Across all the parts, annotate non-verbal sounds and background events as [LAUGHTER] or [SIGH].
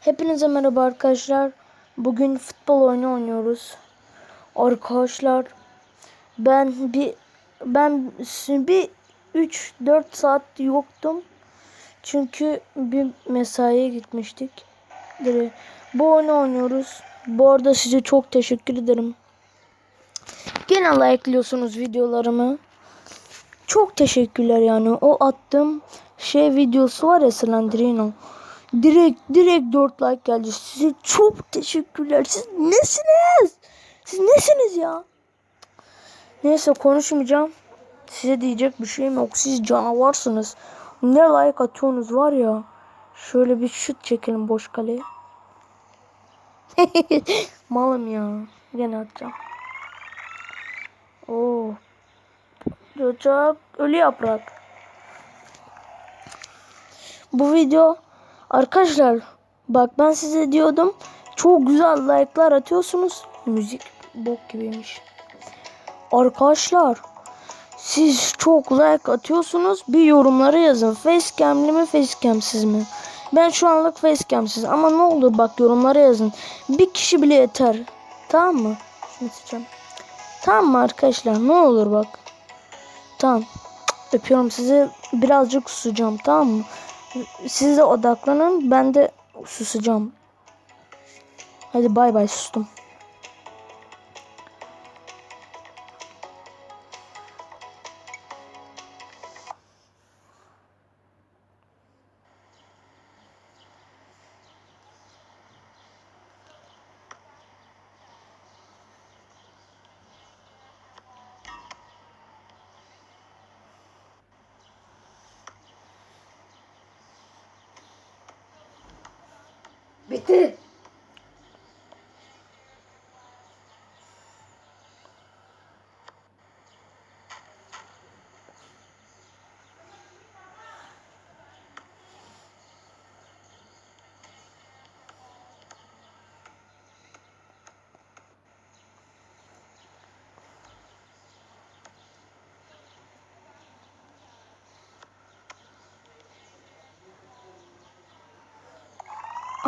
Hepinize merhaba arkadaşlar. Bugün futbol oyunu oynuyoruz. Arkadaşlar ben bir ben bir 3 4 saat yoktum. Çünkü bir mesaiye gitmiştik. Bu oyunu oynuyoruz. Bu arada size çok teşekkür ederim. Gene like'lıyorsunuz videolarımı. Çok teşekkürler yani. O attığım şey videosu var ya Slenderino. Direkt direkt 4 like geldi. Size çok teşekkürler. Siz nesiniz? Siz nesiniz ya? Neyse konuşmayacağım. Size diyecek bir şeyim yok. Siz canavarsınız. Ne like atıyorsunuz var ya. Şöyle bir şut çekelim boş kaleye. [LAUGHS] Malım ya. Gene atacağım. Oo. Çocuk ölü yaprak. Bu video arkadaşlar bak ben size diyordum çok güzel like'lar atıyorsunuz. Müzik bok gibiymiş. Arkadaşlar siz çok like atıyorsunuz. Bir yorumlara yazın. Facecam'li mi facecam'siz mi? Ben şu anlık facecam'siz ama ne olur bak yorumlara yazın. Bir kişi bile yeter. Tamam mı? Şunu seçeceğim. Tamam mı arkadaşlar? Ne olur bak. Tamam. Öpüyorum sizi. Birazcık susacağım tamam mı? Siz de odaklanın. Ben de susacağım. Hadi bay bay sustum. Bitti.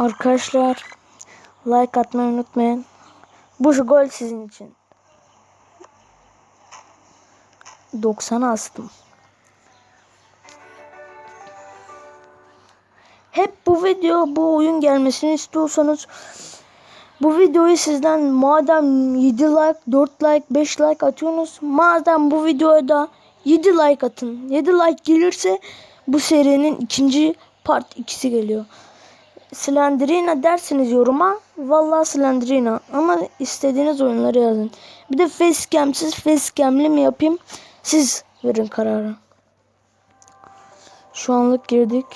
Arkadaşlar like atmayı unutmayın. Bu şu gol sizin için. 90'a astım. Hep bu video bu oyun gelmesini istiyorsanız bu videoyu sizden madem 7 like, 4 like, 5 like atıyorsunuz. Madem bu videoya da 7 like atın. 7 like gelirse bu serinin ikinci part 2'si geliyor. Slenderina dersiniz yoruma. Vallahi Slenderina. Ama istediğiniz oyunları yazın. Bir de facecam'siz facecam'li mi yapayım? Siz verin kararı. Şu anlık girdik.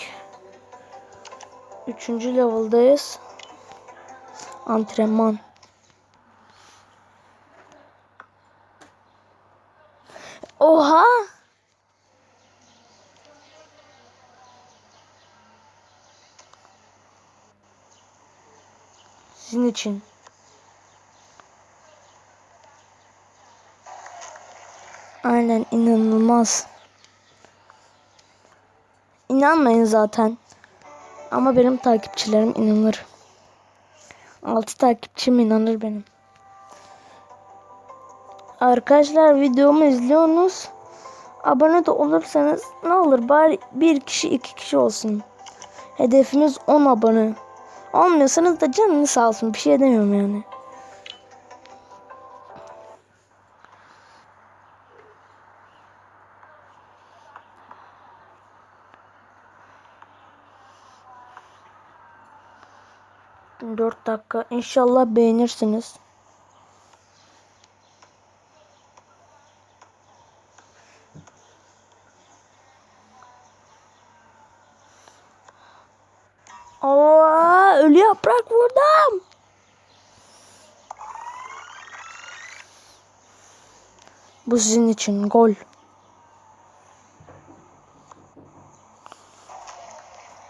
Üçüncü level'dayız. Antrenman. Oha! Sizin için. Aynen inanılmaz. İnanmayın zaten. Ama benim takipçilerim inanır. 6 takipçim inanır benim. Arkadaşlar videomu izliyorsunuz. Abone de olursanız ne olur bari bir kişi iki kişi olsun. Hedefimiz 10 abone. Olmuyorsanız da canınız sağ olsun. Bir şey demiyorum yani. Dört dakika. İnşallah beğenirsiniz. Aa, ölü yaprak vurdum. Bu sizin için gol.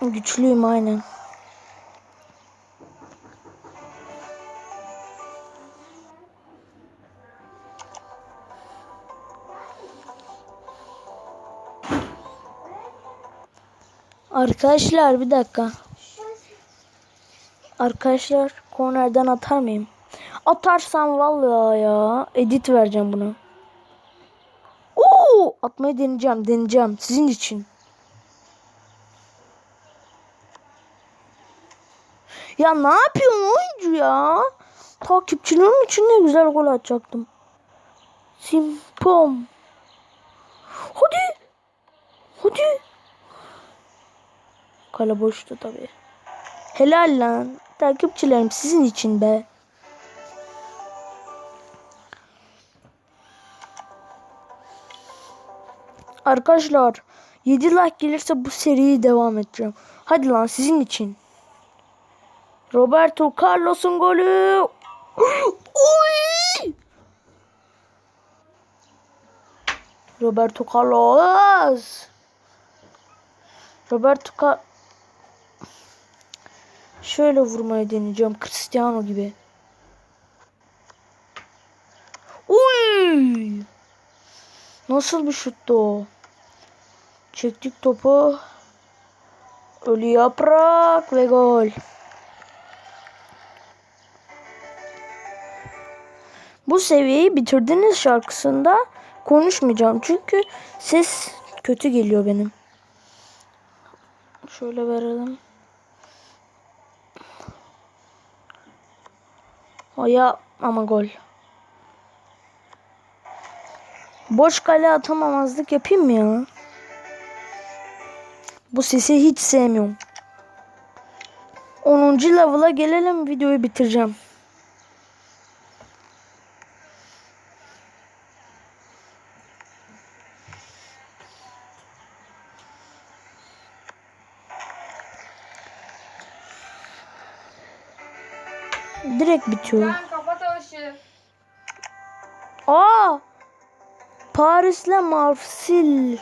Güçlüyüm aynen. Arkadaşlar bir dakika. Arkadaşlar kornerden atar mıyım? Atarsam vallahi ya edit vereceğim buna. Oo, atmayı deneyeceğim, deneyeceğim sizin için. Ya ne yapıyorsun oyuncu ya? Takipçilerim için ne güzel gol atacaktım. Simpom. Hadi. Hadi. Kale boştu tabii. Helal lan. Takipçilerim sizin için be. Arkadaşlar 7 like gelirse bu seriyi devam edeceğim. Hadi lan sizin için. Roberto Carlos'un golü. [GASPS] Oy! Roberto Carlos. Roberto Car Şöyle vurmayı deneyeceğim Cristiano gibi. Uy! Nasıl bir şuttu o? Çektik topu. Ölü yaprak ve gol. Bu seviyeyi bitirdiniz şarkısında konuşmayacağım çünkü ses kötü geliyor benim. Şöyle verelim. Aya ama gol. Boş kale atamamazlık yapayım mı ya? Bu sesi hiç sevmiyorum. 10. level'a gelelim videoyu bitireceğim. Direkt bitiyor. Lan kapat o ışığı. Aa! Paris'le Marsil.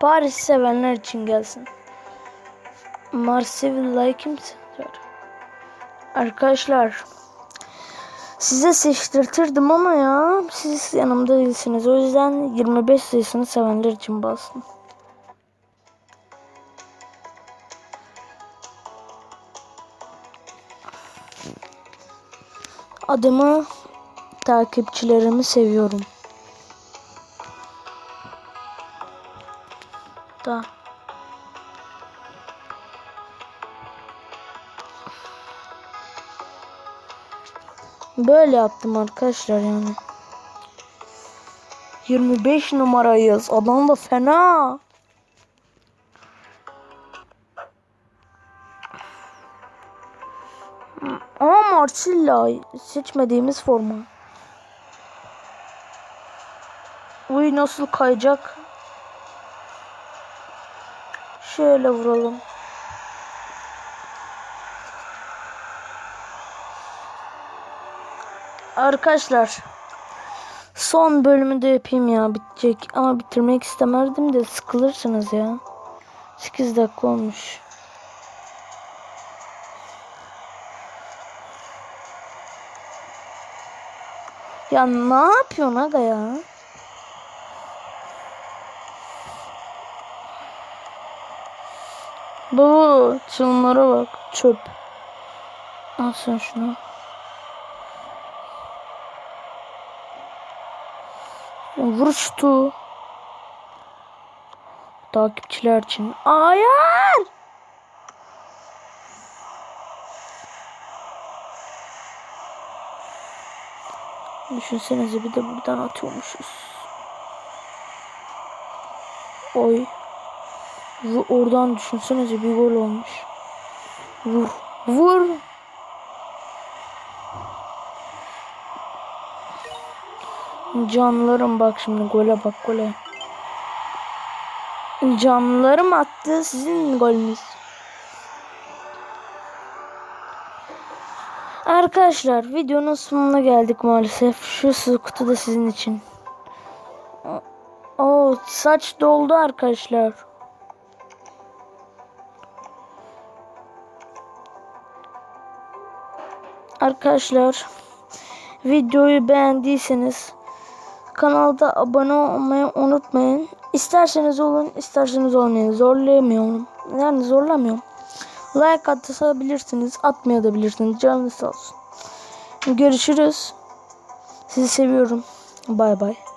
Paris sevenler için gelsin. Marsil'la kimse diyor. Arkadaşlar size seçtirtirdim ama ya siz yanımda değilsiniz. O yüzden 25 sayısını sevenler için bastım. Adımı takipçilerimi seviyorum. Da. Böyle yaptım arkadaşlar yani. 25 numarayız. Adam da fena. Marcilla seçmediğimiz forma. Uy nasıl kayacak? Şöyle vuralım. Arkadaşlar son bölümü de yapayım ya bitecek ama bitirmek istemezdim de sıkılırsınız ya. 8 dakika olmuş. Ya ne yapıyorsun aga ya? Baba şunlara bak çöp. Al sen şunu. Vur. Takipçiler için. Hayır. Düşünsenize bir de buradan atıyormuşuz. Oy. Vu- Oradan düşünsenize bir gol olmuş. Vur. Vur. Canlarım bak şimdi gole bak gole. Canlarım attı sizin golünüz. Arkadaşlar videonun sonuna geldik maalesef. Şu kutu da sizin için. O saç doldu arkadaşlar. Arkadaşlar videoyu beğendiyseniz kanalda abone olmayı unutmayın. İsterseniz olun, isterseniz olmayın. Zorlayamıyorum. Yani zorlamıyorum. Like atabilirsiniz, atmayabilirsiniz. Canınız olsun. Görüşürüz. Sizi seviyorum. Bay bay.